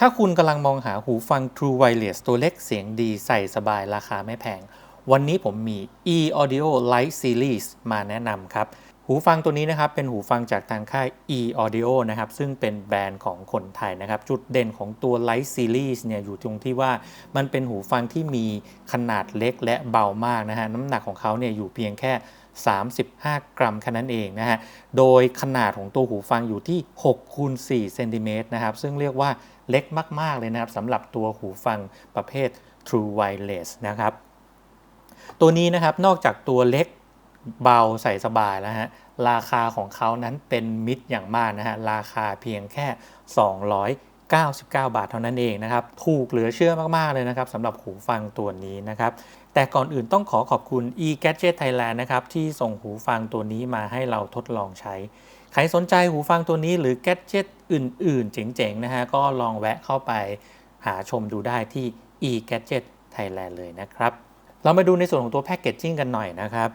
ถ้าคุณกำลังมองหาหูฟัง True Wireless ตัวเล็กเสียงดีใส่สบายราคาไม่แพง วันนี้ผมมี e Audio Lite Series มาแนะนำครับ หูฟังตัวนี้นะครับ เป็นหูฟังจากทางค่าย e Audio นะครับ ซึ่งเป็นแบรนด์ของคนไทยนะครับ จุดเด่นของตัว Lite Series เนี่ยอยู่ตรงที่ว่ามันเป็นหูฟังที่มีขนาดเล็กและเบามากนะฮะน้ำหนักของเขาเนี่ยอยู่เพียงแค่35 กรัมแค่นั้นเองนะฮะโดยขนาดของตัวหูฟังอยู่ที่6คูณ4เซนติเมตรนะครับซึ่งเรียกว่า เล็กมาก ๆ เลยนะครับสำหรับตัวหูฟังประเภท True Wireless นะครับ ตัวนี้นะครับนอกจากตัวเล็กเบาใส่สบายแล้วฮะราคาของเขานั้นเป็นมิตรอย่างมากนะฮะราคาเพียงแค่ 299 บาทเท่านั้นเองนะครับ ถูกเหลือเชื่อมาก ๆ เลยนะครับสำหรับหูฟังตัวนี้นะครับแต่ก่อนอื่นต้องขอขอบคุณ e-gadget Thailand นะครับที่ส่งหูฟังตัวนี้มาให้เราทดลองใช้ ใครสนใจหูฟังตัวนี้หรือ gadget อื่นๆ เจ๋งๆ นะฮะ ก็ลองแวะเข้าไปหาชมดูได้ที่ e-gadget Thailand เลยนะครับ เรามาดูในส่วนของตัวแพคเกจจิ้งกันหน่อยนะครับ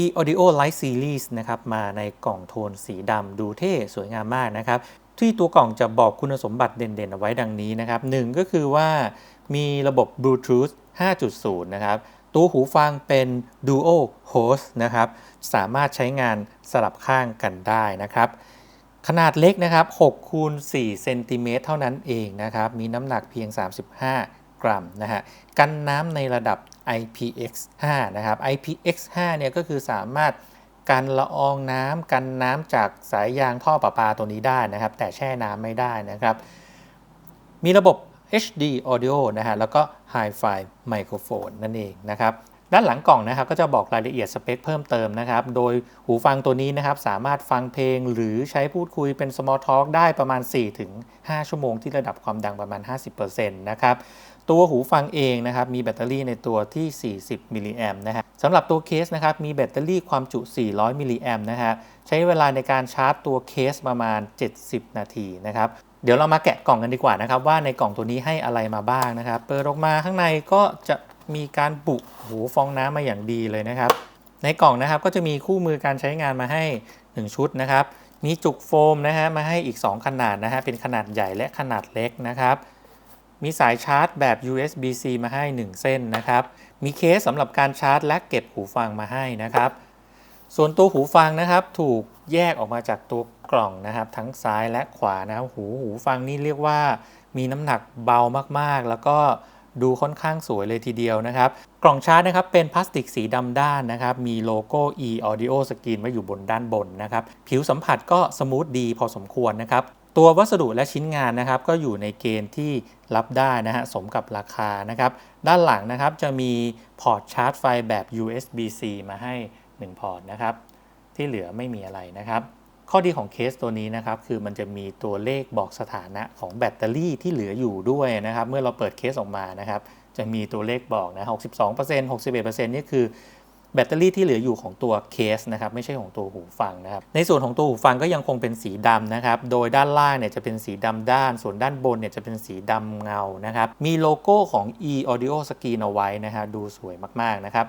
e audio light series นะครับ มาในกล่องโทนสีดำดูเท่สวยงามมากนะครับ ที่ตัวกล่องจะบอกคุณสมบัติเด่นๆ เอาไว้ดังนี้นะครับหนึ่งก็คือว่ามีระบบ Bluetooth 5.0 นะครับ ตัวหูฟังเป็น Dual Host นะครับ สามารถใช้งานสลับข้างกันได้นะครับ ขนาดเล็กนะครับ6คูณ4เซนติเมตรเท่านั้นเองนะครับ มีน้ำหนักเพียง 35 กรัมนะฮะ กันน้ำในระดับ IPX5 นะครับ IPX5 เนี่ยก็คือสามารถกันละอองน้ำกันน้ำจากสายยางท่อประปาตัวนี้ได้นะครับ แต่แช่น้ำไม่ได้นะครับ มีระบบ HD Audio นะฮะแล้วก็ Hi-Fi Microphone นั่นเองนะครับด้านหลังกล่องนะครับก็จะบอกรายละเอียดสเปคเพิ่มเติมนะครับ โดยหูฟังตัวนี้นะครับสามารถฟังเพลงหรือใช้พูดคุยเป็น small talk ได้ประมาณ 4-5 ชั่วโมงที่ระดับความดังประมาณ 50%นะครับตัวหูฟังเองนะครับมีแบตเตอรี่ในตัวที่ 40 มิลลิแอมนะฮะสำหรับตัวเคสนะครับมีแบตเตอรี่ความจุ 400 มิลลิแอมนะฮะใช้เวลาในการชาร์จตัวเคสประมาณ 70 นาทีนะครับ เดี๋ยวเรามาแกะกล่องกันดีกว่านะครับ ว่าในกล่องตัวนี้ให้อะไรมาบ้างนะครับ เปิดออกมาข้างในก็จะมีการบุหูฟองน้ำมาอย่างดีเลยนะครับ ในกล่องนะครับก็จะมีคู่มือการใช้งานมาให้ 1 ชุดนะครับ มีจุกโฟมนะฮะมาให้อีก 2 ขนาดนะฮะเป็นขนาดใหญ่และขนาดเล็กนะครับมีสายชาร์จแบบ USB-C มาให้ 1 เส้นนะครับ มีเคสสำหรับการชาร์จและเก็บหูฟังมาให้นะครับ ส่วนตัวหูฟังนะครับถูก แยกออกมาจากตัวกล่องนะครับ ทั้งซ้ายและขวานะครับหูหูฟังนี่เรียกว่ามีน้ำหนักเบามากๆ แล้วก็ดูค่อนข้างสวยเลยทีเดียวนะครับ กล่องชาร์จนะครับเป็นพลาสติกสีดำด้านนะครับ มีโลโก้ e audio screen ไว้อยู่บนด้านบนนะครับ ผิวสัมผัสก็สมูทดีพอสมควรนะครับ ตัววัสดุและชิ้นงานนะครับ ก็อยู่ในเกณฑ์ที่รับได้นะฮะสมกับราคานะครับ ด้านหลังนะครับจะมีพอร์ตชาร์จไฟแบบ USB-C มาให้ 1 พอร์ตนะครับ ที่เหลือไม่มีอะไรนะครับ ข้อดีของเคสตัวนี้นะครับ คือมันจะมีตัวเลขบอกสถานะของแบตเตอรี่ที่เหลืออยู่ด้วยนะครับ เมื่อเราเปิดเคสออกมานะครับ จะมีตัวเลขบอกนะ 62% 61%นี่คือแบตเตอรี่ที่เหลืออยู่ของตัวเคสนะครับไม่ใช่ของตัวหูฟังนะครับ ในส่วนของตัวหูฟังก็ยังคงเป็นสีดำนะครับ โดยด้านล่างเนี่ยจะเป็นสีดำด้าน ส่วนด้านบนเนี่ยจะเป็นสีดำเงานะครับ มีโลโก้ของ e audio screen เอาไว้นะฮะดูสวยมากๆนะครับ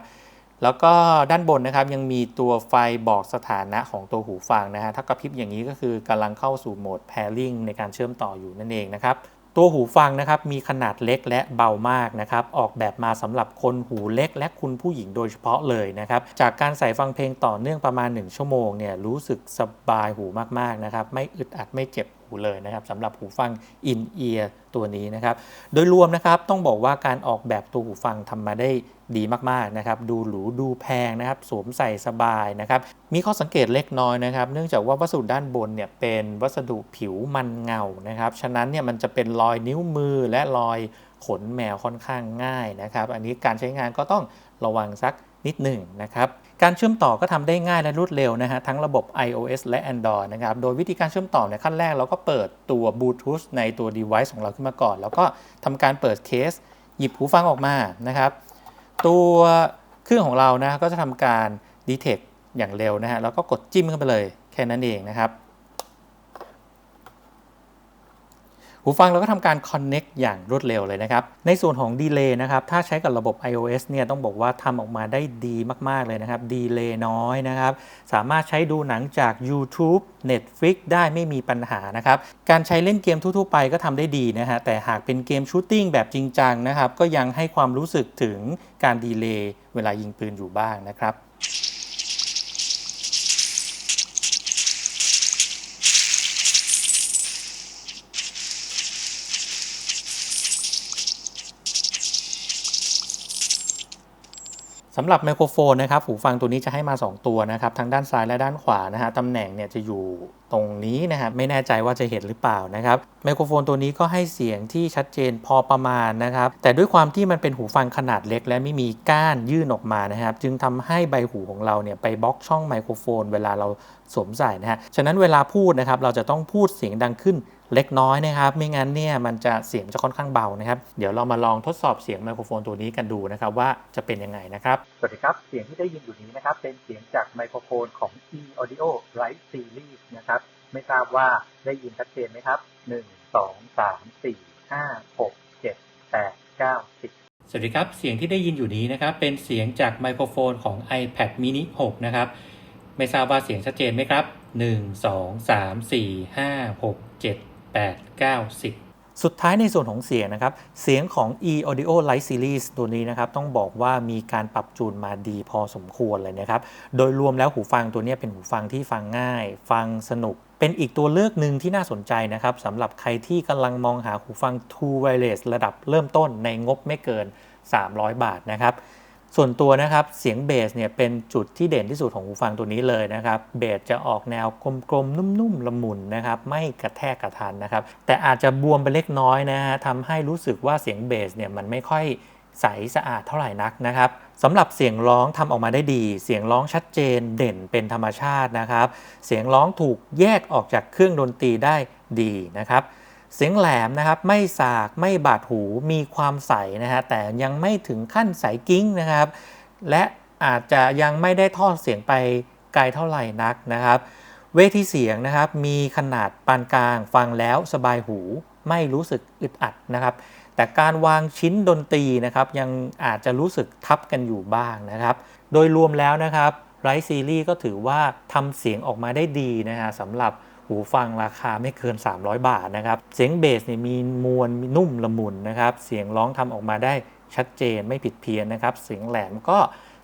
แล้วก็ด้านบนนะครับยังมีตัวไฟบอกสถานะของตัวหูฟังนะฮะถ้ากระพริบอย่างนี้ก็คือกำลังเข้าสู่โหมด pairing ในการเชื่อมต่ออยู่นั่นเองนะครับตัวหูฟังนะครับมีขนาดเล็กและเบามากนะครับออกแบบมาสำหรับคนหูเล็กและคุณผู้หญิงโดยเฉพาะเลยนะครับจากการใส่ฟังเพลงต่อเนื่องประมาณ 1 ชั่วโมงเนี่ยรู้สึกสบายหูมากๆนะครับไม่อึดอัดไม่เจ็บ หูเลยนะครับสำหรับหูฟัง in ear ตัวนี้นะครับ โดยรวมนะครับต้องบอกว่าการออกแบบตัวหูฟังทำมาได้ดีมากๆนะครับดูหรูดูแพงนะครับสวมใส่สบายนะครับมีข้อสังเกตเล็กน้อยนะครับ เนื่องจากว่าวัสดุด้านบนเนี่ยเป็นวัสดุผิวมันเงานะครับฉะนั้นเนี่ยมันจะเป็นรอยนิ้วมือและรอยขนแมวค่อนข้างง่ายนะครับ อันนี้การใช้งานก็ต้องระวังสัก นิดหนึ่งนะครับการเชื่อมต่อก็ทำได้ง่ายและรวดเร็วนะฮะทั้งระบบ iOS และ Android นะครับ โดยวิธีการเชื่อมต่อในขั้นแรกเราก็เปิดตัว Bluetooth ในตัว device ของเราขึ้นมาก่อน แล้วก็ทำการเปิดเคส หยิบหูฟังออกมานะครับ ตัวเครื่องของเรานะก็จะทำการ detect อย่างเร็วนะฮะแล้วก็กดจิ้มเข้าไปเลยแค่นั้นเองนะครับ หูฟังเราก็ทำการ Connect อย่างรวดเร็วเลยนะครับ ในส่วนของดีเลย์นะครับ ถ้าใช้กับระบบ iOS เนี่ยต้องบอกว่าทำออกมาได้ดีมาก ๆ เลยนะครับดีเลย์น้อยนะครับ สามารถใช้ดูหนังจาก YouTube Netflix ได้ไม่มีปัญหานะครับ การใช้เล่นเกมทั่ว ๆ ไปก็ทำได้ดีนะฮะ แต่หากเป็นเกมชูตติ้งแบบจริงจังนะครับ ก็ยังให้ความรู้สึกถึงการดีเลย์เวลายิงปืนอยู่บ้างนะครับ สำหรับไมโครโฟนนะครับหูฟังตัวนี้จะให้มา 2 ตัวนะครับทั้งด้านซ้ายและด้านขวานะฮะตำแหน่งเนี่ยจะอยู่ตรงนี้นะครับไม่แน่ใจว่าจะเห็นหรือเปล่านะครับไมโครโฟนตัวนี้ก็ให้เสียงที่ชัดเจนพอประมาณนะครับ แต่ด้วยความที่มันเป็นหูฟังขนาดเล็ก และไม่มีก้านยื่นออกมานะครับ จึงทำให้ใบหูของเราเนี่ยไปบล็อกช่องไมโครโฟน เวลาเราสวมใส่นะฮะฉะนั้นเวลาพูดนะครับเราจะต้องพูดเสียงดังขึ้นเล็กน้อยนะครับ ไม่งั้นเนี่ยมันจะเสียงจะค่อนข้างเบานะครับ เดี๋ยวเรามาลองทดสอบเสียงไมโครโฟนตัวนี้กันดูนะครับว่าจะเป็นยังไงนะครับ สวัสดีครับ เสียงที่ได้ยินอยู่นี้นะครับ เป็นเสียงจากไมโครโฟนของ e audio Live Series นะครับ ไม่ทราบว่าได้ยินชัดเจนไหมครับ1 2 3 4 5 6 7 8 9 10สวัสดีครับ เสียงที่ได้ยินอยู่นี้นะครับ เป็นเสียงจากไมโครโฟนของ iPad mini 6 นะครับ ไม่ทราบว่าเสียงชัดเจนไหมครับ 1 2 3 4 5 6 7 8 9 10 สุดท้ายในส่วนของเสียงนะครับ เสียงของ e audio light series ตัวนี้นะครับ ต้องบอกว่ามีการปรับจูนมาดีพอสมควรเลยนะครับ โดยรวมแล้วหูฟังตัวนี้เป็นหูฟังที่ฟังง่าย ฟังสนุก เป็นอีกตัวเลือกหนึ่งที่น่าสนใจนะครับสำหรับใครที่กำลังมองหาหูฟัง True Wireless ระดับเริ่มต้นในงบไม่เกิน 300 บาทนะครับ ส่วนตัวนะครับเสียงเบสเนี่ยเป็นจุดที่เด่นที่สุดของหูฟังตัวนี้เลยนะครับเบสจะออกแนวกลมๆ นุ่มๆ ละมุนนะครับไม่กระแทกกระทันนะครับ แต่อาจจะบวมไปเล็กน้อยนะฮะทำให้รู้สึกว่าเสียงเบสเนี่ยมันไม่ค่อย ใสสะอาดเท่าไหร่นักนะครับสำหรับเสียงร้องทำออกมาได้ดี เสียงร้องชัดเจนเด่นเป็นธรรมชาตินะครับ เสียงร้องถูกแยกออกจากเครื่องดนตรีได้ดีนะครับ เสียงแหลมนะครับไม่สากไม่บาดหูมีความใสนะฮะแต่ยังไม่ถึงขั้นใสกิ้งนะครับ และอาจจะยังไม่ได้ทอดเสียงไปไกลเท่าไหร่นักนะครับ เวทีเสียงนะครับมีขนาดปานกลางฟังแล้วสบายหูไม่รู้สึกอึดอัดนะครับ แต่การวางชิ้นดนตรีนะครับยังอาจจะรู้สึกทับกันอยู่บ้างนะครับ โดยรวมแล้วนะครับไรซีรีส์ก็ถือว่าทำเสียงออกมาได้ดีนะฮะสำหรับหูฟังราคาไม่เกิน 300 บาทนะครับ เสียงเบสเนี่ยมีมวลมีนุ่มละมุนนะครับ เสียงร้องทำออกมาได้ชัดเจนไม่ผิดเพี้ยนนะครับ เสียงแหลมก็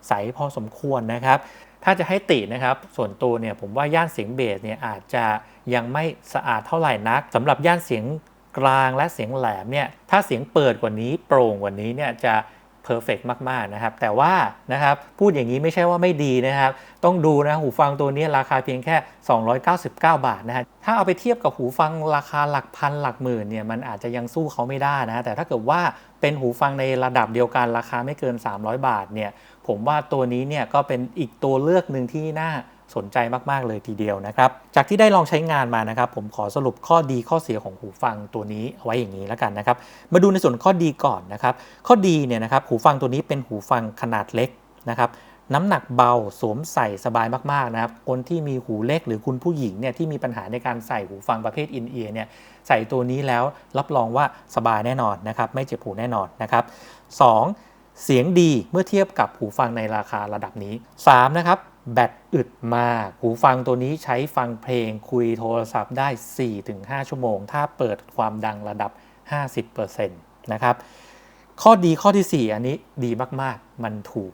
ใสพอสมควรนะครับ ถ้าจะให้ตินะครับ ส่วนตัวเนี่ยผมว่าย่านเสียงเบสเนี่ยอาจจะยังไม่สะอาดเท่าไหร่นักสำหรับย่านเสียง กลางและเสียงแหลมเนี่ยถ้าเสียงเปิดกว่านี้โปร่งกว่านี้เนี่ยจะเพอร์เฟกมาก ๆ นะครับ แต่ว่านะครับพูดอย่างนี้ไม่ใช่ว่าไม่ดีนะครับ ต้องดูนะหูฟังตัวนี้ราคาเพียงแค่ 299 บาทนะฮะถ้าเอาไปเทียบกับหูฟังราคาหลักพันหลักหมื่นเนี่ยมันอาจจะยังสู้เขาไม่ได้นะแต่ถ้าเกิดว่าเป็นหูฟังในระดับเดียวกันราคาไม่เกิน 300 บาทเนี่ยผมว่าตัวนี้เนี่ยก็เป็นอีกตัวเลือกหนึ่งที่น่า สนใจมากๆเลยทีเดียวนะครับ จากที่ได้ลองใช้งานมานะครับ ผมขอสรุปข้อดีข้อเสียของหูฟังตัวนี้เอาไว้อย่างนี้แล้วกันนะครับ มาดูในส่วนข้อดีก่อนนะครับ ข้อดีเนี่ยนะครับหูฟังตัวนี้เป็นหูฟังขนาดเล็กนะครับน้ำหนักเบาสวมใส่สบายมากๆนะครับ คนที่มีหูเล็กหรือคุณผู้หญิงเนี่ยที่มีปัญหาในการใส่หูฟังประเภทอินเอียร์เนี่ยใส่ตัวนี้แล้วรับรองว่าสบายแน่นอนนะครับ ไม่เจ็บหูแน่นอนนะครับ 2. เสียงดีเมื่อเทียบกับหูฟังในราคาระดับนี้ 3. นะครับ แบตอึดมาก หูฟังตัวนี้ใช้ฟังเพลงคุยโทรศัพท์ได้ 4-5 ชั่วโมง ถ้าเปิดความดังระดับ 50%นะครับ ข้อดีข้อที่ 4 อันนี้ดีมากๆ มันถูก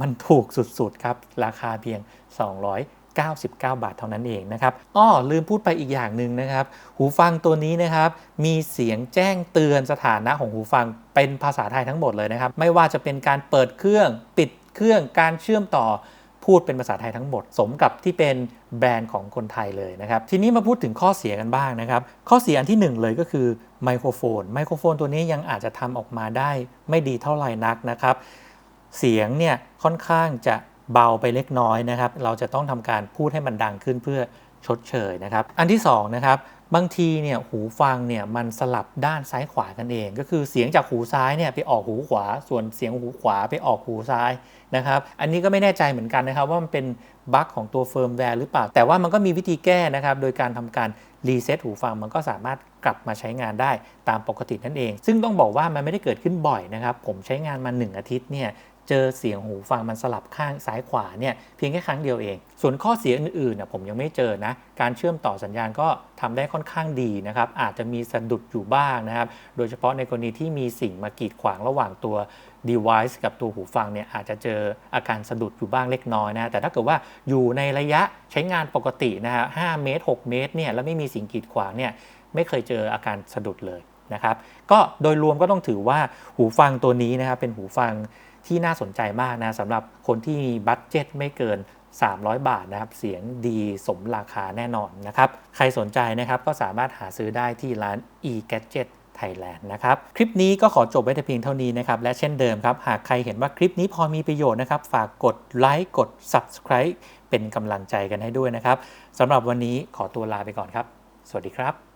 มันถูกสุดๆ ครับ ราคาเพียง 299 บาทเท่านั้นเองนะครับ อ้อ ลืมพูดไปอีกอย่างหนึ่งนะครับ หูฟังตัวนี้นะครับ มีเสียงแจ้งเตือนสถานะของหูฟังเป็นภาษาไทยทั้งหมดเลยนะครับ ไม่ว่าจะเป็นการเปิดเครื่อง ปิดเครื่อง การเชื่อมต่อ พูดเป็นภาษาไทยทั้งหมด สมกับที่เป็นแบรนด์ของคนไทยเลยนะครับ ทีนี้มาพูดถึงข้อเสียกันบ้างนะครับ ข้อเสียอันที่ 1 เลยก็คือไมโครโฟน ไมโครโฟนตัวนี้ยังอาจจะทำออกมาได้ไม่ดีเท่าไหร่นักนะครับ เสียงเนี่ยค่อนข้างจะเบาไปเล็กน้อยนะครับ เราจะต้องทำการพูดให้มันดังขึ้นเพื่อชดเชยนะครับ อันที่2นะครับ บางทีเนี่ยหูฟังเนี่ยมันสลับด้านซ้ายขวากันเอง ก็คือเสียงจากหูซ้ายเนี่ยไปออกหูขวา ส่วนเสียงหูขวาไปออกหูซ้ายนะครับอันนี้ก็ไม่แน่ใจเหมือนกันนะครับว่ามันเป็นบั๊กของตัวเฟิร์มแวร์หรือเปล่า แต่ว่ามันก็มีวิธีแก้นะครับโดยการทำการรีเซ็ตหูฟังมันก็สามารถกลับมาใช้งานได้ตามปกตินั่นเอง ซึ่งต้องบอกว่ามันไม่ได้เกิดขึ้นบ่อยนะครับผมใช้งานมา 1 อาทิตย์เนี่ย เจอเสียงหูฟังมันสลับข้างซ้ายขวาเนี่ยเพียงแค่ครั้งเดียวเอง ส่วนข้อเสียอื่นๆน่ะผมยังไม่เจอนะ การเชื่อมต่อสัญญาณก็ทำได้ค่อนข้างดีนะครับ อาจจะมีสะดุดอยู่บ้างนะครับ โดยเฉพาะในกรณีที่มีสิ่งมากีดขวางระหว่างตัว device กับตัวหูฟังเนี่ยอาจจะเจออาการสะดุดอยู่บ้างเล็กน้อยนะ แต่ถ้าเกิดว่าอยู่ในระยะใช้งานปกตินะฮะ5เมตร 6 เมตรเนี่ยแล้วไม่มีสิ่งกีดขวางเนี่ยไม่เคยเจออาการสะดุดเลยนะครับ ก็โดยรวมก็ต้องถือว่าหูฟังตัวนี้นะครับเป็นหูฟัง ที่น่าสนใจมากนะสำหรับคนที่มีบัตเจ็ตไม่เกิน 300 บาทนะครับ เสียงดีสมราคาแน่นอนนะครับ ใครสนใจนะครับก็สามารถหาซื้อได้ที่ร้าน e-gadget Thailand นะครับ คลิปนี้ก็ขอจบไว้แต่เพียงเท่านี้นะครับ และเช่นเดิมครับ หากใครเห็นว่าคลิปนี้พอมีประโยชน์นะครับ ฝากกดไลค์กด Subscribe เป็นกำลังใจกันให้ด้วยนะครับสำหรับวันนี้ขอตัวลาไปก่อนครับ สวัสดีครับ